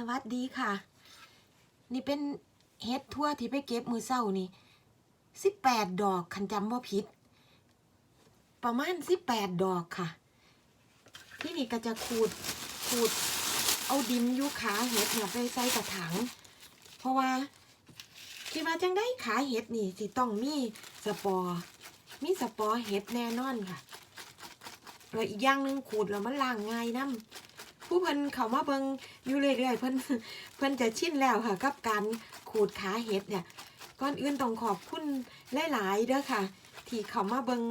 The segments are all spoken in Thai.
สวัสดีค่ะ นี่เป็นเฮ็ดทั่วที่ไปเก็บมือเศร้านี่สิบแปดดอกคันจำว่าผิดประมาณสิบแปดดอกค่ะ ที่นี่ก็จะขูดขูดเอาดินยุขาเห็ดเนี่ยไปใส่กระถางเพราะว่าคิดว่าจังได้ขาเห็ดนี่สิต้องมีสปอร์มีสปอร์เห็ดแน่นอนค่ะแล้วอีกอย่างหนึ่งขูดแล้วมันล้างง่ายน้ำ ผู้เพิ่นเขามาเบิงอยู่เรื่อยๆเพิ่นเพิ่นจะชินแล้วค่ะ กับการขูดขาเห็ดเนี่ยก่อนอื่นต้องขอบคุณหลายๆเด้อค่ะ ที่เขามาเบิง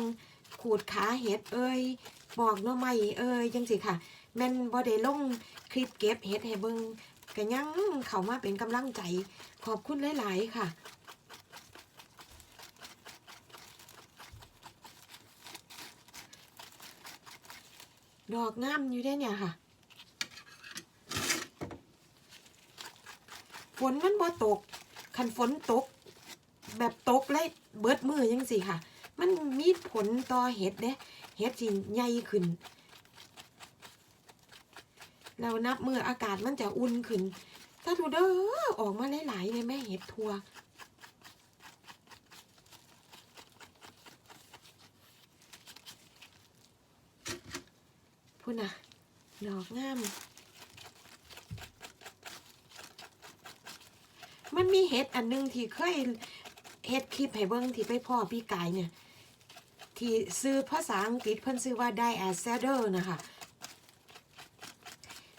ขูดขาเห็ดเอ้ยบอกหน้อไม่เอ้ยจังสิค่ะแม่นบ่ได้ลงคลิปเก็บเห็ดให้เบิงก็ยังเขามาเป็นกำลังใจ ขอบคุณหลาย ๆ ค่ะดอกงามอยู่ได้เนี่ยค่ะ ฝนมันบ่ตกคันฝนตก แบบตกเลยเบิดมือยังสิค่ะ มันมีผลต่อเห็ดเด้เห็ดสิใหญ่ขึ้นเรานับมืออากาศมันจะอุ่นขึ้นถ้าดูเด้อออกมาหลายๆเลยแม่เห็ดทัวพูดนะดอกงาม มันมีเห็ดอันหนึงที่เคยเห็ดคลิปให้เบิ้งที่ไปพ่อพี่กายเนี่ย ที่ซื้อภาษาอังกฤษเพิ่นซื้อว่า d i a s a d e r นะคะ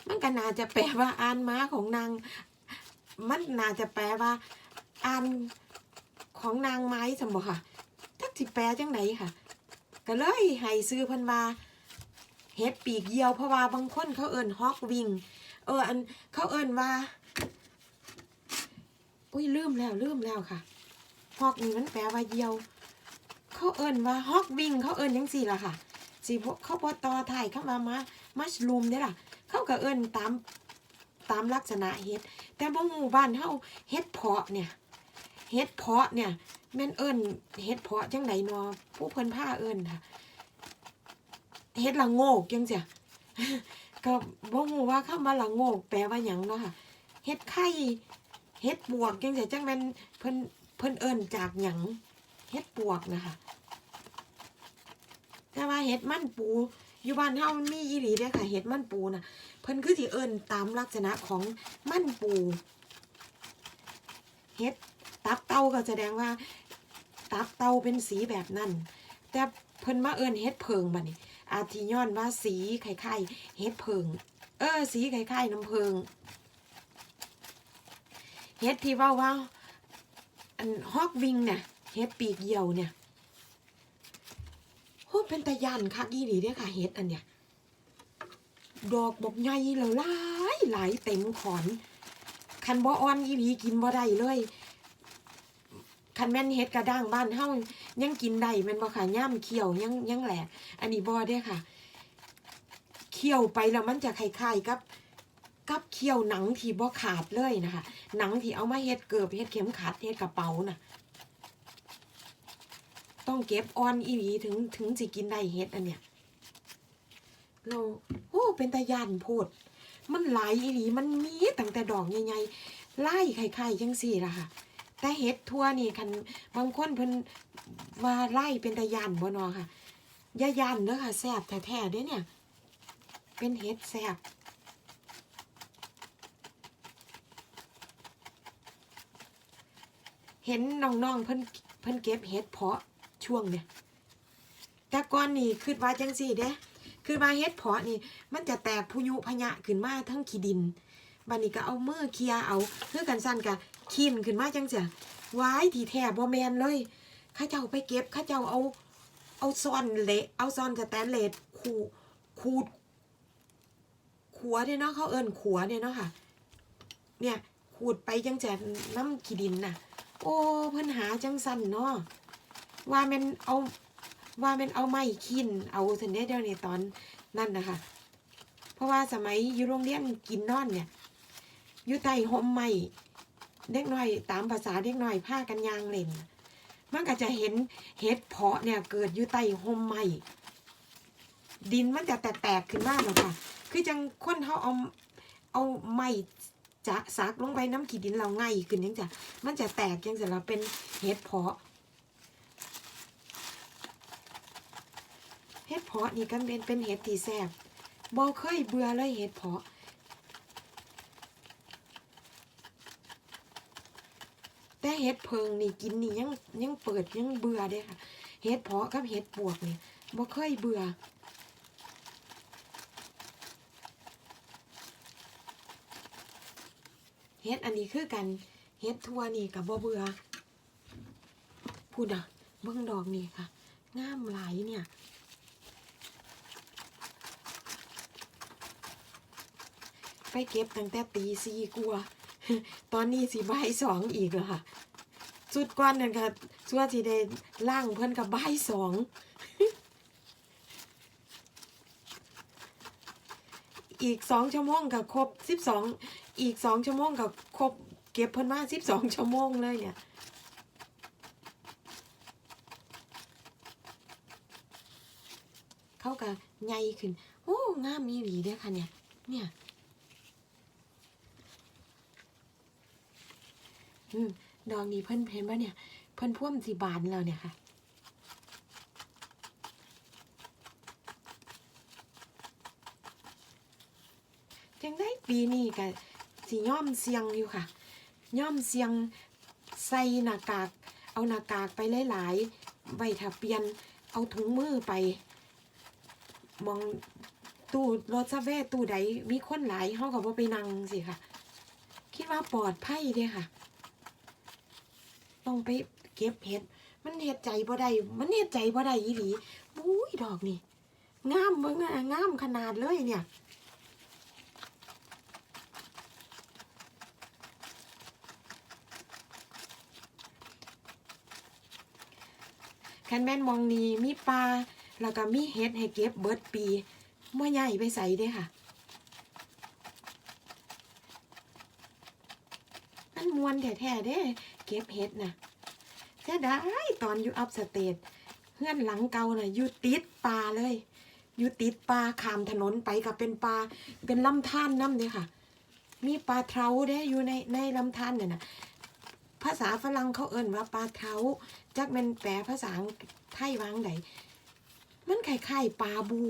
มันก็น่าจะแปลว่าอ่านม้าของนาง มันน่าจะแปลว่าอ่านของนางไม้สมบ่ค่ะจักสิแปลจังไหนค่ะก็เลยให้ซื้อเพิ่นว่าเฮ็ดปีกเยียวเพราะว่าบางคนเขาเอิ้นฮอกวิง เอออันเขาเอิ้นว่า อุ้ยลืมแล้วลืมแล้วค่ะฮอกนี่มันแปลว่าเยี่ยว เขาเอิ้นว่าฮอกวิ่งเขาเอิ้นจังซี่ล่ะค่ะสิเขาบ่ต่อท้ายเข้ามามามัชลูมเด้ล่ะ เขาก็เอิ้นตามตามลักษณะเฮ็ด แต่บ่หมู่บ้านเฮาเฮ็ดเพาะเนี่ยเฮ็ดเพาะเนี่ยแม่นเอิ้นเฮ็ดเพาะจังไดเนาะผู้เพิ่นพาเอิ้นค่ะเฮ็ดละโงกจังซี่ก็บ่ฮู้ว่าคำว่าละโงกแปลว่าหยังเนาะค่ะเฮ็ดไข่ เฮ็ดปวกจังซี่จังแม่นเพิ่นเพิ่นเอิ้นจากหยังเฮ็ดปวกนะคะ แต่ว่าเฮ็ดมันปูอยู่บ้านเฮามันมีอีหลีเด้อค่ะเฮ็ดมันปูน่ะเพิ่นคือสิเอิ้นตามลักษณะของมันปูเฮ็ดตับเต่าก็แสดงว่า ตับเต่าเป็นสีแบบนั้น แต่เพิ่นมาเอิ้นเฮ็ดเพิงบัดนี้อาทิย้อนว่าสีคล้ายๆเฮ็ดเพิง เออ สีคล้ายๆน้ำเพิง เฮ็ดที่ว่าว่าอันฮอกวิงเนี่ยเฮ็ดปีกเหยี่ยวเนี่ยโหเป็นตะยันคักอีหลีเด้อค่ะเฮ็ดอันเนี้ยดอกบกใหญ่แล้วหลายหลายเต็มขอนคันบ่อ่อนอีหลีกินบ่ได้เลยคันแม่นเฮ็ดกระด้างบ้านเฮายังกินได้แม่นบ่ค่ะย่ามเคี่ยวยังยังแหลกอันนี้บ่เด้ค่ะ เคี่ยวไปแล้วมันจะคล้ายๆกับ กับเคี่ยวหนังที่บ่ขาดเลยนะคะ หนังที่เอามาเฮ็ดเกิบเฮ็ดเข็มขัดเฮ็ดกระเป๋าน่ะต้องเก็บอ่อนอีหลีถึงถึงสิกินได้เฮ็ดอันเนี้ยเราโอ้เป็นตาย่านโพด มันหลายอีหลีมันมีตั้งแต่ดอกใหญ่ๆไล่ไข่ๆจังสี่ละค่ะ แต่เห็ดทั่วนี่คันบางคนเพิ่นว่าไล่เป็นตาย่านบ่นอค่ะย่าย่านเด้อค่ะแซ่บแท้ๆเด้เนี่ย เป็นเห็ดแซ่บ เห็นน้องๆเพิ่นเพิ่นเก็บเห็ดเพาะช่วงเนี่ยแต่ก่อนนี่คิดว่าจังสี่เด้คือมาเฮ็ดเพาะนี่ มันจะแตกพุยุพยะขึ้นมาทั้งขี้ดินบัดนี้ก็เอามือเคลียเอาคือกันสั่นกะขีนขึ้นมาจังเสียว้ายทีแท้บ่แมนเลยข้าเจ้าไปเก็บข้าเจ้าเอา เอาซ่อนเละเอาซ่อนสแตนเลสขูขูดขัวเนี่ยเนาะเขาเอิ้นขัวเนี่ยเนาะค่ะ เนี่ยขูดไปจังจะน้ำขี้ดินน่ะ โอ้เพิ่นหาจังสันเนาะว่ามันเอาว่ามันเอาไม้ขินเอาสันเดเดียวในตอนนั่นนะคะ เพราะว่าสมัยอยู่โรงเรียนกินนอนเนี่ยอยู่ใต้ห่มไม้เด็กน้อยตามภาษาเด็กน้อยผ้ากันยางเล่นมันก็จะเห็นเห็ดเพาะเนี่ยเกิดอยู่ใต้ห่มไม้ดินมันจะแตกๆขึ้นมาหรอกค่ะ คือจังคนเขาเอาเอาไม้ จะซักลงไปน้ำขีดินเราง่ายขึ้นยังจะมันจะแตกยังจะเราเป็นเห็ดเพาะเห็ดเพาะนี่ก็เป็นเป็นเห็ดที่แซ่บบ่เคยเบื่อเลยเห็ดเพาะแต่เห็ดเพิงนี่กินนี่ยังยังเปิดยังเบื่อเด้ค่ะเห็ดเพาะกับเห็ดปวกนี่บ่เคยเบื่อ ฮ็ดอันนี้คือกันเฮ็ดทั่วนี่กับบ่เบื่อพูดอะเบิ่งดอกนี่ค่ะงามหลายเนี่ยไปเก็บตั้งแต่ตีสี่กลัว ตอนนี้สิบ่ายสองอีกแล้วค่ะสุดก้อนนั่นค่ะสัวสิได้ล่างเพิ่อนกับใบสองอีกสองชั่วโมงกับครบสิบสอง อีกสองชั่วโมงกับครบเก็บเพิ่นมาสิบสองชั่วโมงเลยเนี่ยเข้ากับใหญ่ขึ้น โอ้งามมีหลีเด้อค่ะเนี่ย เนี่ยอืมดอกนี้เพิ่นเห็นปะเนี่ย เพิ่นพ่วมสีบานแล้วเนี่ยค่ะจังได้ปีนี้ก็ สิย่อมเสียงอยู่ค่ะ ย่อมเสียงใส่หน้ากาก เอาหน้ากากไปหลายๆใบถ้าเปลี่ยน เอาถุงมือไป มองตู้รถซาเว่ตู้ใดมีคนหลายเฮาก็บ่ไปนั่งสิค่ะ คิดว่าปลอดภัยเด้ค่ะ ต้องไปเก็บเห็ด มันเห็ดใจบ่ได้ มันเห็ดใจบ่ได้อีหลีอุ้ยดอกนี่งามเบิ่งอะงามขนาดเลยเนี่ย นแม่นมองนีมีปลาแล้วก็มีเห็ดให้เก็บเบิดปีเมื่อใหญ่ไปใส่เด้ค่ะ มันมวนแท้ๆเด้เก็บเห็ดน่ะเสียดายตอนอยู่อัพสเตทเพื่อนหลังเก่าน่ะอยู่ติดปลาเลย อยู่ติดปลาขามถนนไปกับเป็นปลาเป็นลำธารน้ำเนี่ยค่ะ มีปลาเทาเด้อยู่ในในลำธารเนี่ยนะ ภาษาฝรั่งเขาเอิ่นว่าปลาเทราจักเป็นแปลภาษาไทยวางใดมันคล้ายๆปลาบู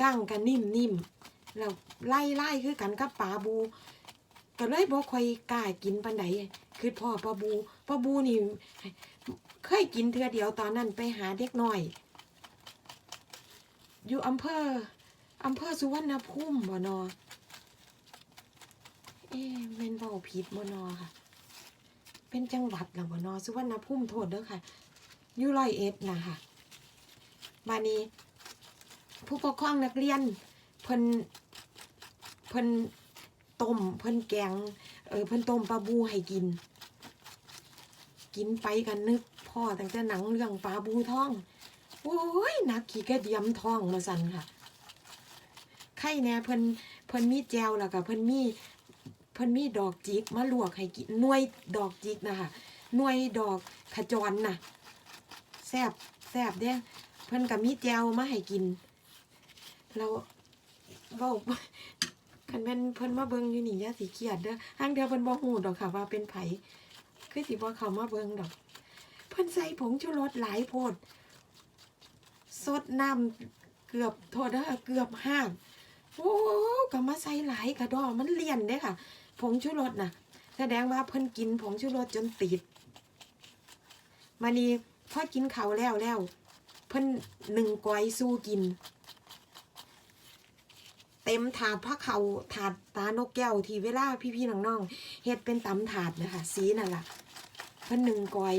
ก้างกันนิ่มๆแล้วไล่ไล่ๆคือกันกับปลาบู ก็เลยบ่ค่อยกล้ากินปานใดคือพ่อปลาบูปลาบูนี่เคยกินเทือเดียวตอนนั้นไปหาเด็กหน้อย อยู่อำเภออำเภอสุวรรณภูมิบ่นอ เอ๊ะแม่นเว้าผิดบ่นอค่ะ เป็นจังหวัดล่ะบ่นอสุวรรณภูมิโทษเด้อค่ะอยู่ร้อยเอ็ดนะค่ะบานี้ ผู้ปกครองนักเรียนเพิ่นเพิ่นต้มเพิ่นแกงเออเพิ่นต้มปลาบูให้กิน กินไปกันนึกพ่อตั้งแต่หนังเรื่องปลาบูท้องโอ้ยนักขี่กระเดียมท้องมาสั่นค่ะไข่แน่เพิ่นเพิ่นมีแจวแล้วก็เพิ่นมี เพิ่นมีดอกจิกมาลวกให้กินหน่วยดอกจิกนะคะหน่วยดอกขจรน่ะแซบแซบเด้เพิ่นก็มีแจวมาให้กินแล้วเว้าคันแม่นเพิ่นมาเบิ่งอยู่นี่ยาสิเครียดเด้อห้างเดียวเพิ่นบ่ฮู้ดอกค่ะว่าเป็นไผคือสิบ่เข้ามาเบิ่งดอก เพิ่นใส่ผงชูรสหลายโพดสดน้ำเกือบโทษเด้อเกือบห้าง โอ้ก็มาใส่หลายกระดอมันเลี่ยนเด้ค่ะ ผงชูรสนะแสดงว่าเพิ่นกินผงชูรสจนติดมานี่พอกินเขาแล้วแล้ว เพิ่นหนึ่งกอยสู้กิน เต็มถาดพระเขาถาดตานกแก้วที่เวลาพี่ๆน้องๆเฮ็ดเป็นตำถาดนะคะ สีนั่นล่ะ เพิ่นหนึ่งกอย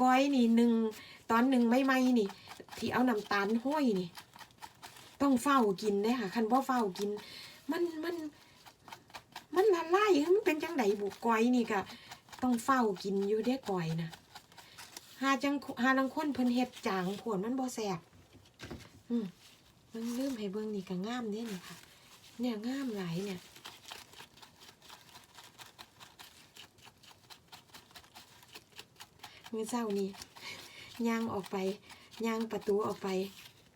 ก้อยนี่หนึ่ง ตอนหนึ่งไม่ไม่นี่ ที่เอาน้ำตาลห้อยนี่ ต้องเฝ้ากินเด้ค่ะคันบ่เฝ้ากิน มันมันมันละลายมันเป็นจังไดบุก้อยนี่ก็ต้องเฝ้ากินอยู่เด้ก้อยนะหาจังหาลังคนเพิ่นเฮ็ดจางผวนมันบ่แสบอืมมันลืมให้เบิ่งนี่ก็งามเด้นี่ค่ะ เนี่ยงามหลายเนี่ยมือเช้านี่ ย่างออกไปย่างประตูออกไป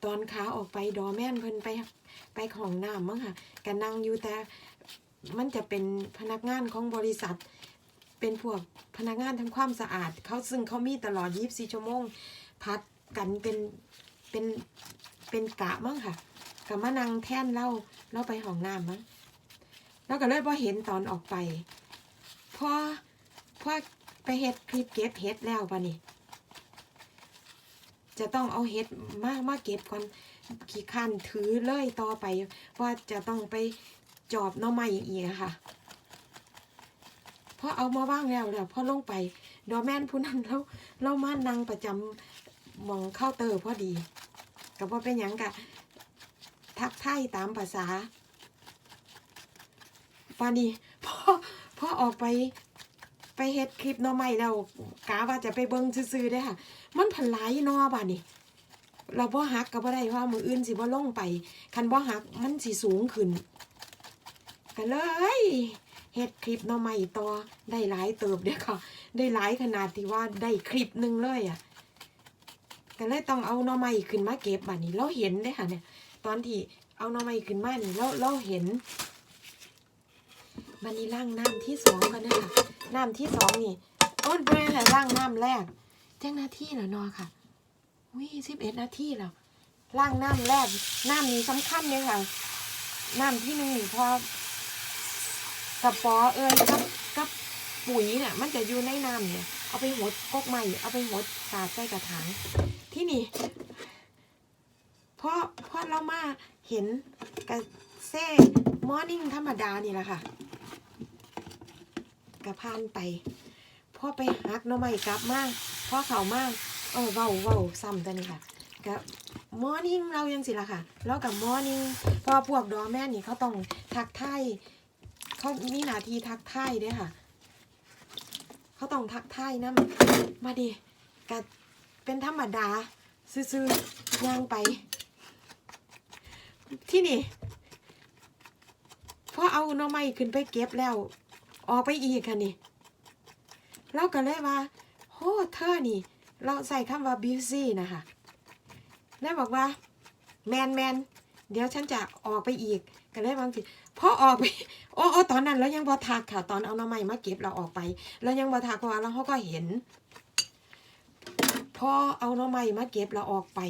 ตอนขาออกไปดอแม่นเพิ่นไปไปของน้ำมั้งค่ะก็นั่งอยู่แต่มันจะเป็นพนักงานของบริษัท เป็นพวกพนักงานทำความสะอาด เขาซึ่งเขามีตลอด 24 ชั่วโมง พัดกันเป็นเป็นเป็นกะมั้งค่ะกับมานั่งแท่นเล่าเล่าไปห้องน้ำมั้งแล้วก็เลยพอเห็นตอนออกไปพอพอไปเฮ็ดคลิปเก็บเฮ็ดแล้วปะนี่ จะต้องเอาเฮ็ดมามาเก็บก่อนขี้คันถือเลยต่อไป ว่าจะต้องไปจอบน้อไม้อีกค่ะพอเอามาว่างแล้วแล้วพอลงไปดอแมนผู้นั้นเราเรามานั่งประจำหมองเข้าเตอร์พอดีก็บ่เป็นยังกะทักทายตามภาษาปานนี้พอพ่อออกไปไปเฮ็ดคลิปน้อใหม่แล้วกาว่าจะไปเบิ่งซื่อๆได้ค่ะ มันผันหลายนอบ่านี่เราบ่หักก็บ่ได้เพราะว่ามืออื่นสิบ่ลงไป คันบ่หักมันสิสูงขึ้นก็เลยเฮ็ดคลิปน้อใหม่ต่อได้หลายเติบเด้อค่ะ ได้หลายขนาดที่ว่าได้คลิปหนึ่งเลยอะก็เลยต้องเอาน้อใหม่ขึ้นมาเก็บบัดนี้เราเห็นได้ค่ะเนี่ย ตอนที่เอาน้อใหม่ขึ้นมานี่เราเราเห็นบันนี้ล่างน้ำที่สองกันนะคะน้ำที่สองนี่อ้นเป็นอะรล่างน้ำแรก แจ้งหน้าที่เหรอนอค่ะวิสิบเอ็ดนาทีแล้วล่างน้ำแรกน้ำนี้สำคัญเลยค่ะ น้ำที่หนึ่งพอกระป๋อเอ้ยกับกับปุ๋ยเนี่ยมันจะอยู่ในน้ำเนี่ย เอาไปหดกกใหม่เอาไปหดสาดใส่กระถางที่นี่เพราะเพราะเรามาเห็นกระเซ่มอร์นิ่งธรรมดานี่แหละค่ะ กระพานไปพ่อไปหักหน้อไม่กลับมา พ่อเขามาเออเว้าเว้าซ้ำตัวนี้ค่ะกับมอร์นิ่งเรายังสิละค่ะ แล้วกับมอร์นิ่งพราะว่าพวกดอแม่นี่เขาต้องทักทายเขามีหนาทีทักทายด้วยค่ะ เขาต้องทักทายนะมาดิกับเป็นธรรมดา ซื่อๆย่างไป ที่นี่พอเอาน่อไม้ขึ้นไปเก็บแล้ว ออกไปอีกค่ะนี่เราก็เลยว่า โหเธอนี่ เราใส่คำว่า busy นะคะแล้วบอกว่า แมนแมนเดี๋ยวฉันจะออกไปอีกก็เลยบางทีพอออกไปโอ้โอ้ตอนนั้นแล้วยังบอทักค่ะ ตอนเอาหน่อไม้มาเก็บเราออกไป แล้วยังบอทักเพราะว่าเราเขาก็เห็น พอเอาหน่อไม้มาเก็บเราออกไป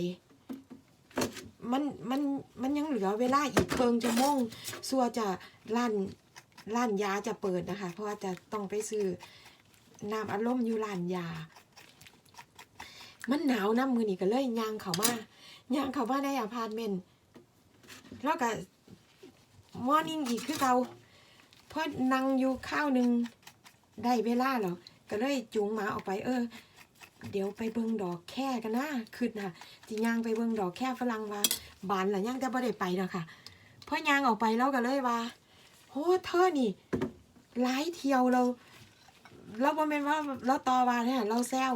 มันมันมันยังเหลือเวลาอีกเคิงชั่วโมงสัวจะร้านร้านยาจะเปิดนะคะ เพราะว่าจะต้องไปซื้อ น้ำอารมณ์อยู่ร้านยา มันหนาวน้ำมือนี่ก็เลยยางเขามาย่างเขามาในอพาร์ตเมนต์แล้วก็มอร์นิ่งอีกคือเราเพอนั่งอยู่ข้าวหนึ่งได้เวลาแล้วก็เลยจูงหมาออกไป เออ เดี๋ยวไปเบิ่งดอกแค่กันนะขึ้นค่ะจีย่างไปเบิ่งดอกแค่ฝรั่งว่าบานหละย่างแต่บ่ได้ไปแล้วค่ะพอย่างออกไปแล้วก็เลยว่าโหเธอนี่หลายเที่ยวเรา เราบ่แม่นว่าเราต่อว่าเนี่ยเราแซว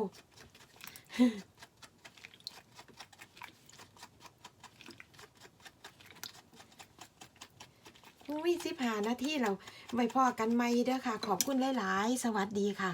อุ้ยสิบหานาทีเราไว้พอกันไหมเด้อค่ะ ขอบคุณหลาย ๆ สวัสดีค่ะ